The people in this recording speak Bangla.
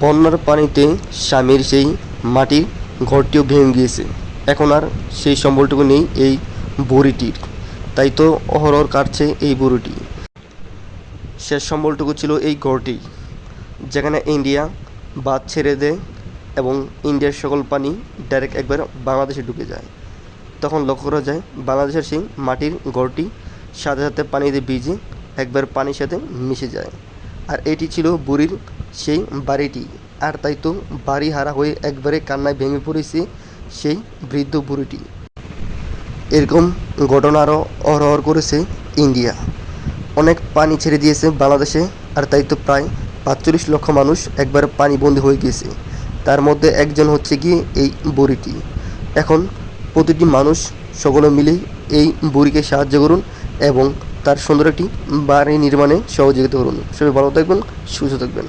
বন্যার পানিতে স্বামীর সেই মাটির ঘরটিও ভেঙে গিয়েছে। এখন আর সেই সম্বলটুকু নেই এই বুড়িটির। তাই তো অহরহর কাটছে এই বুড়িটি। শেষ সম্বলটুকু ছিল এই ঘরটি, যেখানে ইন্ডিয়া বাদ ছেড়ে দেয় এবং ইন্ডিয়ার সকল পানি ডাইরেক্ট একবার বাংলাদেশে ঢুকে যায়। তখন লক্ষ্য করা যায়, বাংলাদেশের সেই মাটির ঘরটি সাথে সাথে পানিতে ভিজে একবার পানির সাথে মিশে যায়। আর এটি ছিল বুড়ির সেই বাড়িটি। আর তাই তো বাড়ি হারা হয়ে একবারে কান্নায় ভেঙে পড়েছে সেই বৃদ্ধ বুড়িটি। এরকম ঘটনা আরও অহরহর করেছে ইন্ডিয়া। অনেক পানি ছেড়ে দিয়েছে বাংলাদেশে, আর তাই তো প্রায় পাঁচচল্লিশ লক্ষ মানুষ একবার পানিবন্দী হয়ে গিয়েছে। তার মধ্যে একজন হচ্ছে গিয়ে এই বুড়িটি। এখন প্রতিটি মানুষ সকলে মিলে এই বুড়িকে সাহায্য করুন এবং তার সুন্দর একটি বাড়ি নির্মাণে সহযোগিতা করুন। সবাই ভালো থাকবেন, সুস্থ থাকবেন।